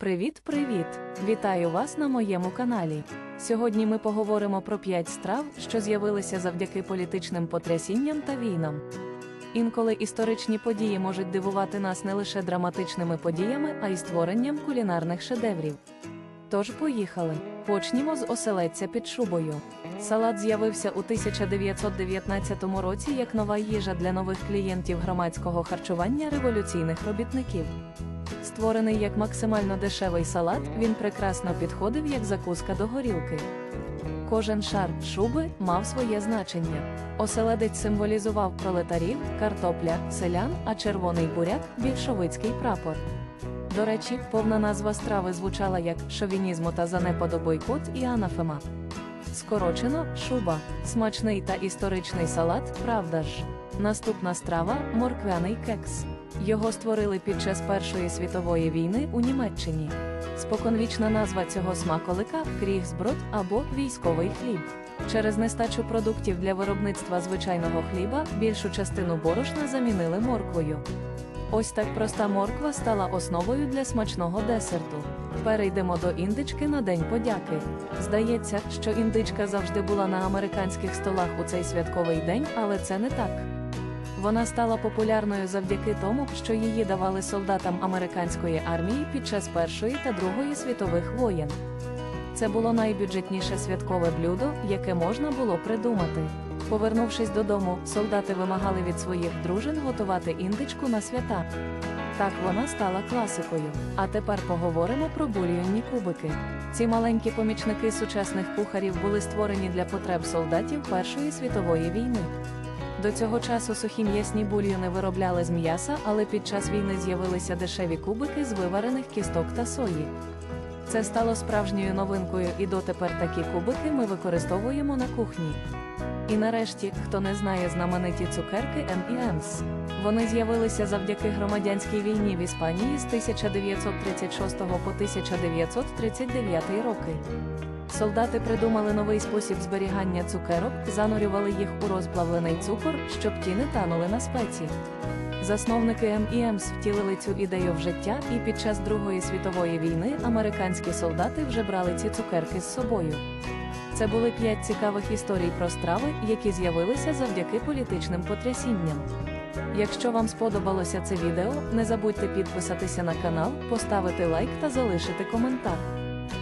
Привіт-привіт! Вітаю вас на моєму каналі. Сьогодні ми поговоримо про 5 страв, що з'явилися завдяки політичним потрясінням та війнам. Інколи історичні події можуть дивувати нас не лише драматичними подіями, а й створенням кулінарних шедеврів. Тож поїхали. Почнімо з оселедця під шубою. Салат з'явився у 1919 році як нова їжа для нових клієнтів громадського харчування революційних робітників. Створений як максимально дешевий салат, він прекрасно підходив як закуска до горілки. Кожен шар шуби мав своє значення. Оселедець символізував пролетарів, картопля, селян, а червоний буряк більшовицький прапор. До речі, повна назва страви звучала як шовінізму та занепаду бойкот і анафема. Скорочено шуба, смачний та історичний салат, правда ж. Наступна страва морквяний кекс. Його створили під час Першої світової війни у Німеччині. Споконвічна назва цього смаколика крігсброд або військовий хліб. Через нестачу продуктів для виробництва звичайного хліба більшу частину борошна замінили морквою. Ось так проста морква стала основою для смачного десерту. Перейдемо до індички на День подяки. Здається, що індичка завжди була на американських столах у цей святковий день, але це не так. Вона стала популярною завдяки тому, що її давали солдатам американської армії під час Першої та Другої світових воєн. Це було найбюджетніше святкове блюдо, яке можна було придумати. Повернувшись додому, солдати вимагали від своїх дружин готувати індичку на свята. Так вона стала класикою. А тепер поговоримо про бульйонні кубики. Ці маленькі помічники сучасних кухарів були створені для потреб солдатів Першої світової війни. До цього часу сухі м'ясні бульйони виробляли з м'яса, але під час війни з'явилися дешеві кубики з виварених кісток та сої. Це стало справжньою новинкою, і дотепер такі кубики ми використовуємо на кухні. І нарешті, хто не знає знамениті цукерки M&M's. Вони з'явилися завдяки громадянській війні в Іспанії з 1936 по 1939 роки. Солдати придумали новий спосіб зберігання цукерок, занурювали їх у розплавлений цукор, щоб ті не танули на спеці. Засновники M&M's втілили цю ідею в життя, і під час Другої світової війни американські солдати вже брали ці цукерки з собою. Це були п'ять цікавих історій про страви, які з'явилися завдяки політичним потрясінням. Якщо вам сподобалося це відео, не забудьте підписатися на канал, поставити лайк та залишити коментар.